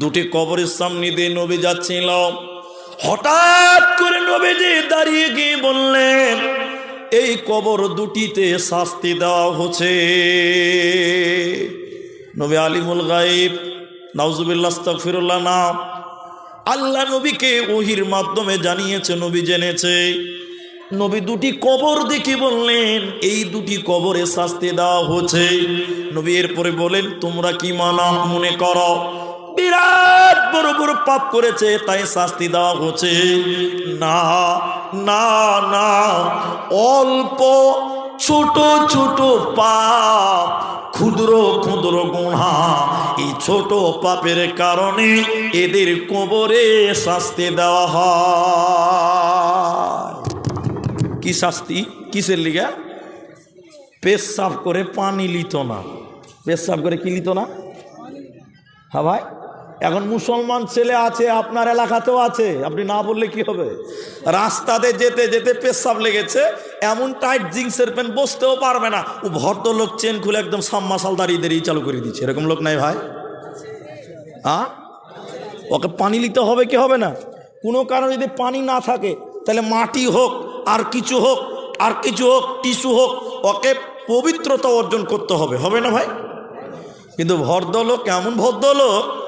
দুটি কবরের সামনে দিয়ে নবী যাচ্ছিল। হঠাৎ করে নবীজি দাঁড়িয়ে গিয়ে বললেন, এই কবর দুটিতে শাস্তি দেওয়া হচ্ছে। নবী আলিমুল গাইব নাউজুবিল্লাহ ফিরুল্লাহ নাম আল্লাহ নবীকে ওহির মাধ্যমে জানিয়েছে, নবী জেনেছে। নবী দুটি কবর দেখে বললেন, এই দুটি কবরে শাস্তি দেওয়া হচ্ছে। নবী এরপরে বলেন, তোমরা কি মানা মনে করো? বিরাট বড় বড় পাপ করেছে, তাই শাস্তি দেওয়া হচ্ছে। না না না, অল্প ছোট ছোট পাপ, ক্ষুদ্র ক্ষুদ্র গুণা, এই ছোট পাপের কারণে এদের কবরে শাস্তি দেওয়া হয়। কি শাস্তি? কিসের লিগা? পেশাব করে পানি লিত না। পেশাব করে কি লিত না? হ্যাঁ ভাই? এখন মুসলমান ছেলে আছে, আপনার এলাকাতেও আছে। আপনি না বললে কি হবে? রাস্তাতে যেতে যেতে পেশাব লেগেছে, এমন টাইট জিন্সের প্যান্ট বসতেও পারবে না। ও ভদ্রলোক চেন খুলে একদম সাম্মাসাল দাঁড়িয়ে দাঁড়িয়ে চালু করে দিচ্ছে। এরকম লোক নাই ভাই? আ? ওকে পানি নিতে হবে কি হবে না? কোনো কারণে যদি পানি না থাকে, তাহলে মাটি হোক, আর কিছু হোক, আর কিছু হোক, টিস্যু হোক, ওকে পবিত্রতা অর্জন করতে হবে। হবে না ভাই? কিন্তু ভদ্রলোক, এমন ভদ্রলোক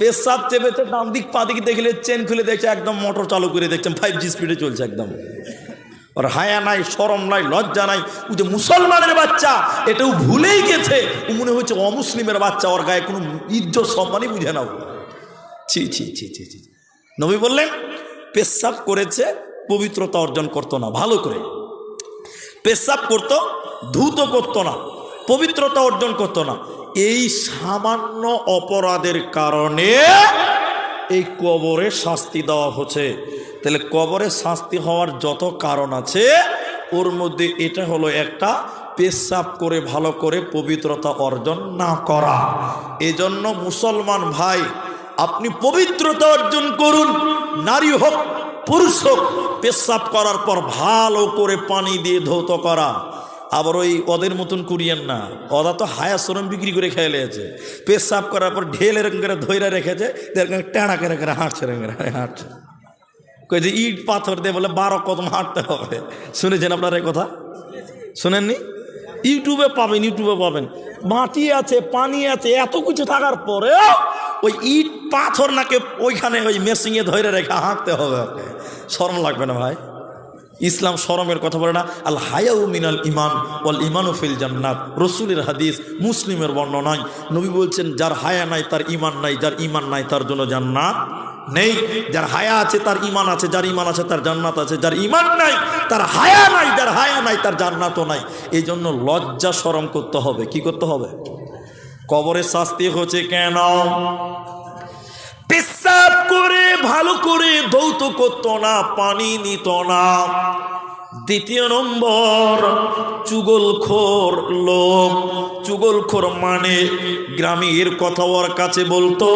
পেশাব চেপেছে ডান দিক, পা দিক দেখলে চেন খুলে দেখছে, একদম মোটর চালু করে দেখছেন ফাইভ জি স্পিডে চলছে একদম। ওর হায়া নাই, সরম নাই, লজ্জা নাই। ও যে মুসলমানের বাচ্চা, এটাও ভুলেই গেছে। ও মনে হচ্ছে অমুসলিমের বাচ্চা, ওর গায়ে কোনো ইজ্জত সম্মানই বুঝে নাও ছি ছি ছি ছি ছি। নবী বললেন, পেশাব করেছে, পবিত্রতা অর্জন করতো না, ভালো করে। পেশাব করতো, ধূত করতো না, পবিত্রতা অর্জন করতো না। এই সামান্য অপরাধের কারণে এই কবরে শাস্তি দেওয়া হচ্ছে। তাহলে কবরে শাস্তি হওয়ার যত কারণ আছে, ওর মধ্যে এটা হলো একটা পেশাব করে ভালো করে পবিত্রতা অর্জন না করা। এজন্য মুসলমান ভাই, আপনি পবিত্রতা অর্জন করুন, নারী হোক, পুরুষ হোক, পেশাব করার পর ভালো করে পানি দিয়ে ধৌত করা। আবার ওই ওদের মতন করিয়েন না। ওরা তো হায়া শ্রম বিক্রি করে খেয়ে লেগেছে। পেশাব করার পর ঢেল এরকম করে ধৈরা রেখেছে এরকম টেঁড়া করে করে হাঁটছে, এরকম করে হাঁটছে কই যে ইট, পাথর দিয়ে বলে বারো কদম হাঁটতে হবে। শুনেছেন আপনারা এই কথা? শুনেননি? ইউটিউবে পাবেন ইউটিউবে পাবেন। মাটি আছে, পানি আছে, এত কিছু থাকার পরেও ওই ইট, পাথর নাকে ওইখানে ওই মেশিনে ধরে রেখে হাঁটতে হবে। ওকে শরম লাগবে না ভাই। ইসলাম শরমের কথা বলে না, আল হায়াউ মিনাল ইমান ওয়াল ইমানু ফিল জান্নাত। রসুলের হাদিস মুসলিমের বর্ণনায় নবী বলছেন, যার হায়া নাই, তার ইমান নাই, যার ইমান নাই, তার জন্য জান্নাত নেই। যার হায়া আছে, তার ইমান আছে, যার ইমান আছে, তার জান্নাত আছে, যার ইমান নাই, তার হায়া নাই, যার হায়া নাই, তার জান্নাতও নাই। এই জন্য লজ্জা শরম করতে হবে। কি করতে হবে? কবরের শাস্তি হচ্ছে কেন? পেশাব করে ভালো করে দৌত করতো না পানি নিত না। দ্বিতীয় নম্বর চুগলখোর লোক। চুগলখোর মানে গ্রামের কথা ওর কাছে বলতো,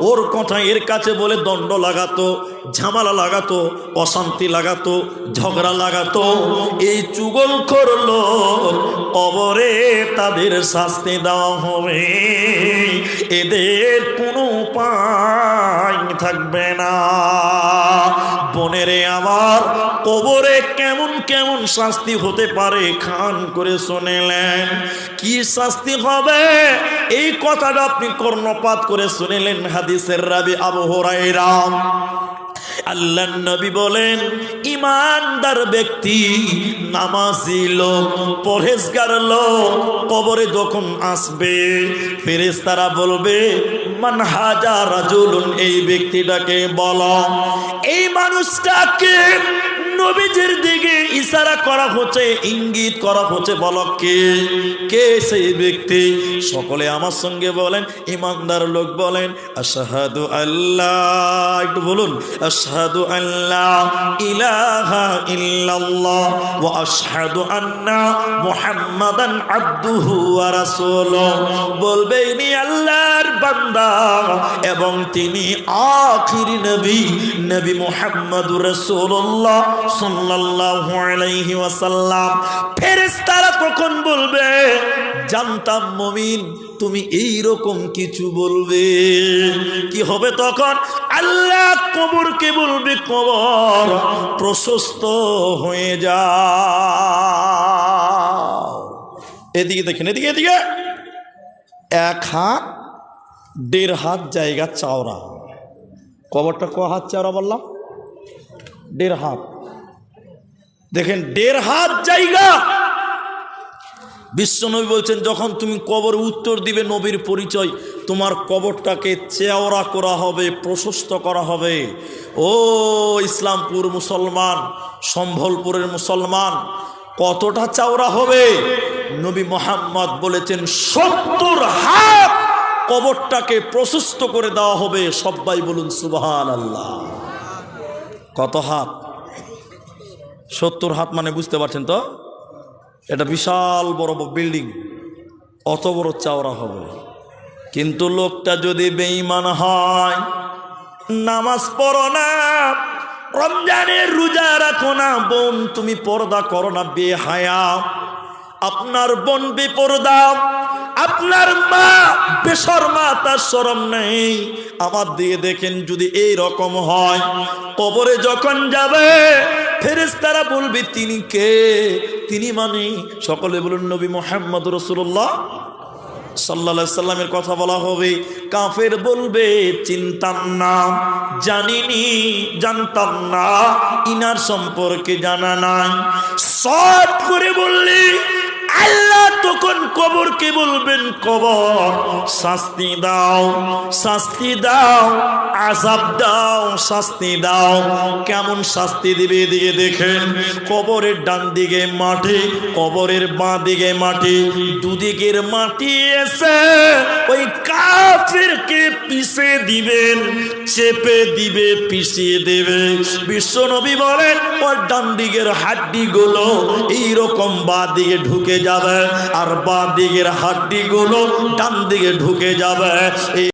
ওর কথা এর কাছে বলে দণ্ড লাগাতো, ঝামেলা লাগাতো, অশান্তি লাগাতো, ঝগড়া লাগাতো। এই চুগলখোর লোক কবরে তাদের শাস্তি দেওয়া হবে। এদের কোনো উপায় থাকবে না। বনেরে, আমার কবরে কেমন কেমন শাস্তি হতে পারে খান করে শুনেলেন। কি শাস্তি হবে? এই কথাটা আপনি কর্ণপাত করে শুনেলেন হাদিসের রাবি আবু রাম আল্লাহ নবী বলেন, ইমানদার ব্যক্তি, নামাজি লোক, পরহেজগার লোক কবরে যখন আসবে, ফেরেশতারা বলবে মান হাজা রাজুলুন, এই ব্যক্তিটাকে বল, এই মানুষটাকে নবীজির দিকে ইশারা করা হচ্ছে, ইঙ্গিত করা হচ্ছে, বলো কে? কে সেই ব্যক্তি? সকলে আমার সঙ্গে বলেন, ইমানদার লোক বলেন, আশাহাদু আল্লাহ একটু বলুন, আশহাদু আল্লাহ ইলাহা ইল্লাল্লাহ, ওয়া আশহাদু আন্না মুহাম্মাদান আবদুহু ওয়া রাসূলুহু। বলবে ইনি আল্লাহর বান্দা। এবং তিনি আখিরি নবী নবী মোহাম্মদুর রাসূলুল্লাহ সাল্লাল্লাহু আলাইহি ওয়াসাল্লাম। ফেরেশতারা তখন বলবে, জানতাম মমিন, তুমি এই রকম কিছু বলবে। কি হবে তখন? আল্লাহ কবরকে বলবে, কবর প্রশস্ত হয়ে যা এদিকে দেখেন, এদিকে এদিকে। এক হাত দেড় হাত জায়গা চাওড়া। কবরটা ক হাত চাওড়া বললাম? দেড় হাত। দেখেন, দেড় হাত জায়গা! বিশ্বনবী বলছেন, যখন তুমি কবর উত্তর দিবে নবীর পরিচয়, তোমার কবরটাকে চেওড়া করা হবে, প্রশস্ত করা হবে। ও ইসলামপুর মুসলমান সম্ভলপুরের মুসলমান, কতটা চাওড়া হবে? নবী মোহাম্মদ বলেছেন, সত্তর হাত কবরটাকে প্রশস্ত করে দেওয়া হবে, সবাই বলুন সুবহান আল্লাহ কত হাত? সত্তর হাত মানে বুঝতে পারছেন তো? এটা বিশাল বড় বিল্ডিং, অত বড় চাওড়া হবে। কিন্তু লোকটা যদি বেঈমান হয়, নামাজ পড়ো না, রমজানের রোজা রাখো না, বোন, তুমি পর্দা করো না, বেহায়া। আপনার বোন বেপরদা আপনার মা বেশর্মা তার সরম নেই। আমার দিয়ে দেখেন যদি এই রকম হয়, কবরে যখন যাবে, ফেরেশতারা বলবে, তিনি কে? তিনি মানে? সকলে বলুন, নবী মোহাম্মদ রসুল্লাহ সাল্লা সাল্লামের কথা বলা হবে। কাফের বলবে, চিন্তাম না, জানিনি, জানতাম না, ইনার সম্পর্কে জানা নাই। সব করে বললি আল্লাহ তখন কবরকে বলবেন, কবর, শাস্তি দাও শাস্তি দাও আজাব দাও, শাস্তি দাও। কেমন শাস্তি দিবে এদিকে দেখেন, কবরের ডান দিকে মাটি, কবরের বাঁ দিকে মাটি, দুদিকের মাটি এসে ওই কাফেরকে পিষে দিবেন, চেপে দিবে, পিষিয়ে দেবে। বিশ্বনবী বলেন, ওর ডান দিকের হাড্ডিগুলো এইরকম বা দিকে ঢুকে যাবে আর বা দিকের হাড্ডিগুলো ডান দিকে ঢুকে যাবে।